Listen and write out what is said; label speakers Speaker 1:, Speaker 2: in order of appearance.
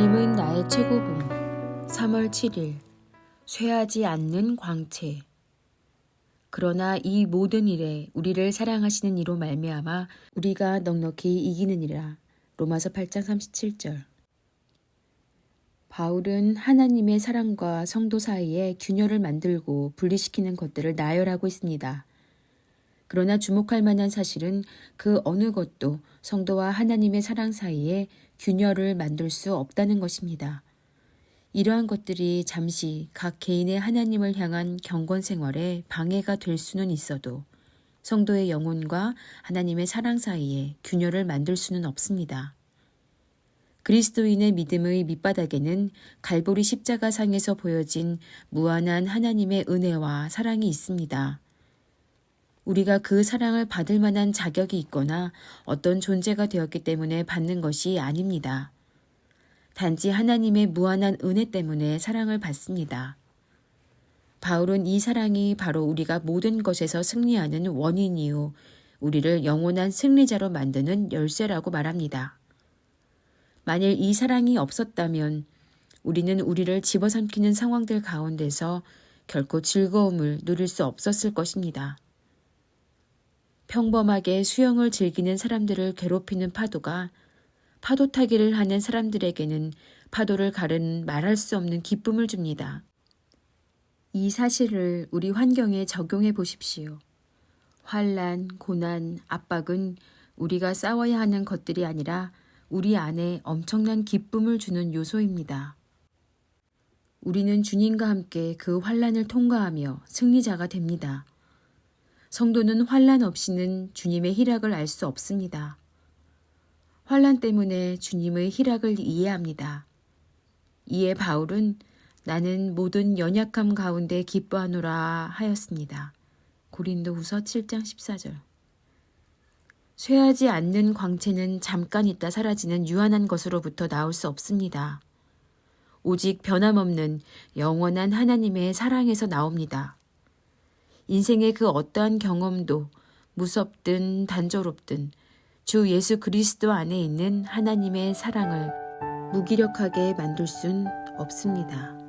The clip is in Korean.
Speaker 1: 주님은 나의 최고봉. 3월 7일. 쇠하지 않는 광채. 그러나 이 모든 일에 우리를 사랑하시는 이로 말미암아 우리가 넉넉히 이기느니라. 로마서 8장 37절. 바울은 하나님의 사랑과 성도 사이에 균열을 만들고 분리시키는 것들을 나열하고 있습니다. 그러나 주목할 만한 사실은 그 어느 것도 성도와 하나님의 사랑 사이에 균열을 만들 수 없다는 것입니다. 이러한 것들이 잠시 각 개인의 하나님을 향한 경건 생활에 방해가 될 수는 있어도 성도의 영혼과 하나님의 사랑 사이에 균열을 만들 수는 없습니다. 그리스도인의 믿음의 밑바닥에는 갈보리 십자가 상에서 보여진 무한한 하나님의 은혜와 사랑이 있습니다. 우리가 그 사랑을 받을 만한 자격이 있거나 어떤 존재가 되었기 때문에 받는 것이 아닙니다. 단지 하나님의 무한한 은혜 때문에 사랑을 받습니다. 바울은 이 사랑이 바로 우리가 모든 것에서 승리하는 원인이요. 우리를 영원한 승리자로 만드는 열쇠라고 말합니다. 만일 이 사랑이 없었다면 우리는 우리를 집어삼키는 상황들 가운데서 결코 즐거움을 누릴 수 없었을 것입니다. 평범하게 수영을 즐기는 사람들을 괴롭히는 파도가 파도 타기를 하는 사람들에게는 파도를 가른 말할 수 없는 기쁨을 줍니다. 이 사실을 우리 환경에 적용해 보십시오. 환란, 고난, 압박은 우리가 싸워야 하는 것들이 아니라 우리 안에 엄청난 기쁨을 주는 요소입니다. 우리는 주님과 함께 그 환란을 통과하며 승리자가 됩니다. 성도는 환란 없이는 주님의 희락을 알 수 없습니다. 환란 때문에 주님의 희락을 이해합니다. 이에 바울은 나는 모든 연약함 가운데 기뻐하노라 하였습니다. 고린도 후서 7장 14절. 쇠하지 않는 광채는 잠깐 있다 사라지는 유한한 것으로부터 나올 수 없습니다. 오직 변함없는 영원한 하나님의 사랑에서 나옵니다. 인생의 그 어떠한 경험도 무섭든 단조롭든 주 예수 그리스도 안에 있는 하나님의 사랑을 무기력하게 만들 순 없습니다.